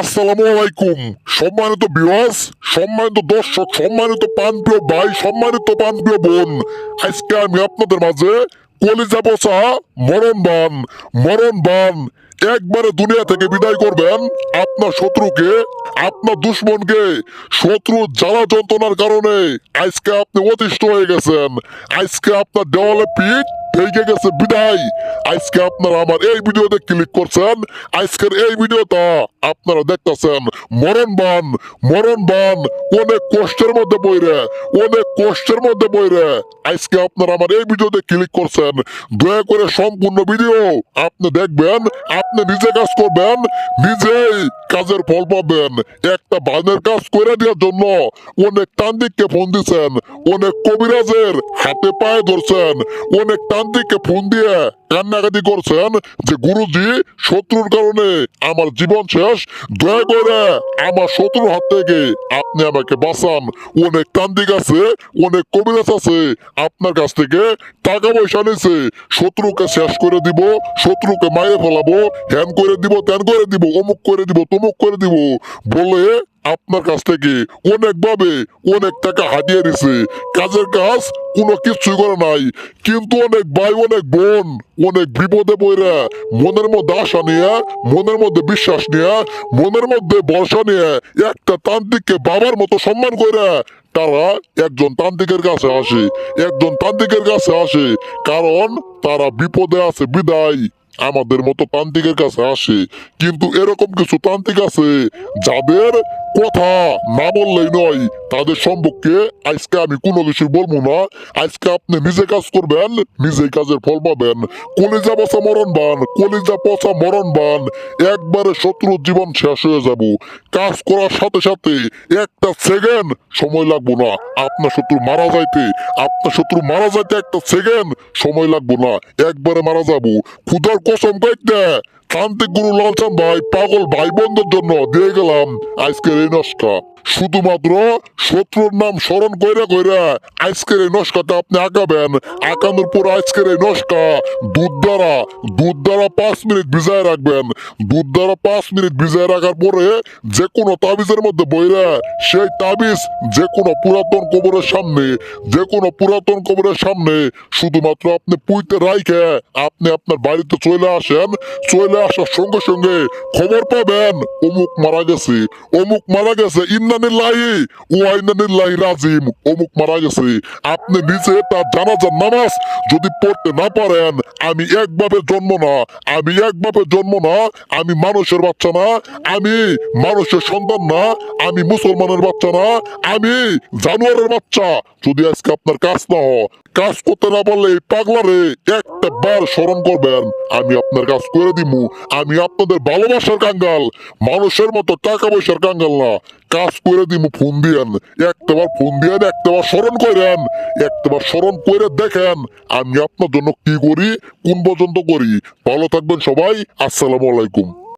আসসালামু আলাইকুম। সম্মানিত বিওয়াস সম্মানিত দর্শক, সম্মানিত পানপ্রিয় ভাই, সম্মানিত পানপ্রিয় বোন, আজকে আমি আপনাদের মাঝে কলিজা বসা মরণ বান মরণ বান, একবারে দুনিয়া থেকে বিদায় করবেন আপনার শত্রুকে, আপনার দুশ্মনকে, শত্রু জ্বালা যন্ত্রণার কারণে আজকে আপনি অতিষ্ঠ হয়ে গেছেন। আজকে আপনার দেওয়ালে পিঠ ভেঙে গেছে বিদায়। আজকে আপনারা আমার এই ভিডিওতে ক্লিক করছেন। আজকের এই ভিডিওটা আপনারা দেখতেছেন মরণ বান মরণ বান, অনেক কষ্টের মধ্যে বইরে অনেক কষ্টের মধ্যে বইরে আজকে আপনারা আমার এই ভিডিওতে ক্লিক করছেন। দয়া করে সম্পূর্ণ ভিডিও আপনি দেখবেন, আপনি নিজে কাজ করবেন, নিজেই কাজের ফল পাবেন। একটা বানের কাজ করে দেওয়ার জন্য অনেক তান্ত্রিককে ফোন দিছেন, অনেক কবিরাজের হাতে পায়ে ধরছেন, অনেক তান্ত্রিককে ফোন দিয়ে কান্নাকাটি করছেন যে গুরুজি শত্রুর কারণে আমার জীবন শেষ। দয়া করে আমার শত্রুর হাত থেকে আপনি আমাকে বাঁচান। অনেক তান্ত্রিক আছে অনেক কবিরাজ আছে। আপনার কাছ থেকে টাকা পয়সা নিছে শত্রুকে শেষ করে দিব, শত্রুকে মাইরে ফেলাবো হ্যান করে দিব ত্যান করে দিব, অমুক করে দিব, তমুক করে দিব। বলে আপনার কাছ থেকে অনেকভাবে অনেক টাকা হাতিয়ে দিছে কাজের কাজ কোনো কিছুই করে নাই। কিন্তু অনেক ভাই, অনেক বোন, অনেক বিপদে পড়ে। মনের মধ্যে আশা নিয়ে, মনের মধ্যে বিশ্বাস নিয়ে, মনের মধ্যে ভরসা নিয়ে একটা তান্ত্রিককে বাবার মতো সম্মান করে তারা একজন তান্ত্রিকের কাছে আসে। একজন তান্ত্রিকের কাছে আসে কারণ তারা বিপদে আছে, বিদায়। আমাদের মতো তান্ত্রিকের কাছে আসে। কিন্তু এরকম কিছু তান্ত্রিক আছে যাদের কথা না বললেই নয়। তাদের সম্পর্কে আজকে আমি কোনো কিছু বলব না। আজকে আপনি নিজে কাজ করবেন, নিজেই কাজের ফল পাবেন। কলিজা পচা মরণ বান, কলিজা পচা মরণ বান। একবারে শত্রুর জীবন শেষ হয়ে যাব। কাজ করার সাথে সাথে একটা সেকেন্ড সময় লাগবো না। আপনার শত্রু মারা যাইতে, আপনার শত্রু মারা যাইতে একটা সেকেন্ড সময় লাগবো না। একবারে মারা যাব। খুদার কসম কইতে তান্ত্রিক গুরু লালচান ভাই পাগল ভাই বোনদের জন্য দিয়ে গেলাম। আজকের এই নস্কা। শুধুমাত্র শত্রুর নাম স্মরণ কইরা কইরা আজকের এই নস্কাটা আপনি আঁকাবেন আঁকানোর পর আজকের এই নস্কা, দুধ দ্বারা দুধ দ্বারা পাঁচ মিনিট ভিজায় রাখবেন। দুধ দ্বারা পাঁচ মিনিট ভিজায় রাখার পরে যে কোনো তাবিজের মধ্যে বইরা, সেই তাবিজ যে কোনো পুরাতন কবরের সামনে যে কোনো পুরাতন কবরের সামনে শুধুমাত্র আপনি পুইতে রাইখে আপনি আপনার বাড়িতে চলে আসেন। চলে আসার সঙ্গে সঙ্গে খবর পাবেন, অমুক মারা গেছে, অমুক মারা গেছে যদি পড়তে না পারেন, আমি একভাবে জন্ম না, আমি একভাবে জন্ম না, আমি মানুষের বাচ্চা না, আমি মানুষের সন্তান না, আমি মুসলমানের বাচ্চা না, আমি জানোয়ারের বাচ্চা। যদি আজকে আপনার কাজ না কাজ করতে না পারলে পাগলারে একটা বার স্মরণ করবেন, আমি আপনার কাজ করে দিমু। আমি আপনাদের ভালোবাসার কাঙ্গাল। মানুষের মতো টাকা পয়সার কাঙ্গাল না। কাজ করে দিমু, ফোন দিয়েন। একটাবার ফোন দিয়েন, একটাবার স্মরণ করেন। একটাবার স্মরণ করে দেখেন, আমি আপনার জন্য কি করি, কোন পর্যন্ত করি। ভালো থাকবেন সবাই, আসসালামু আলাইকুম।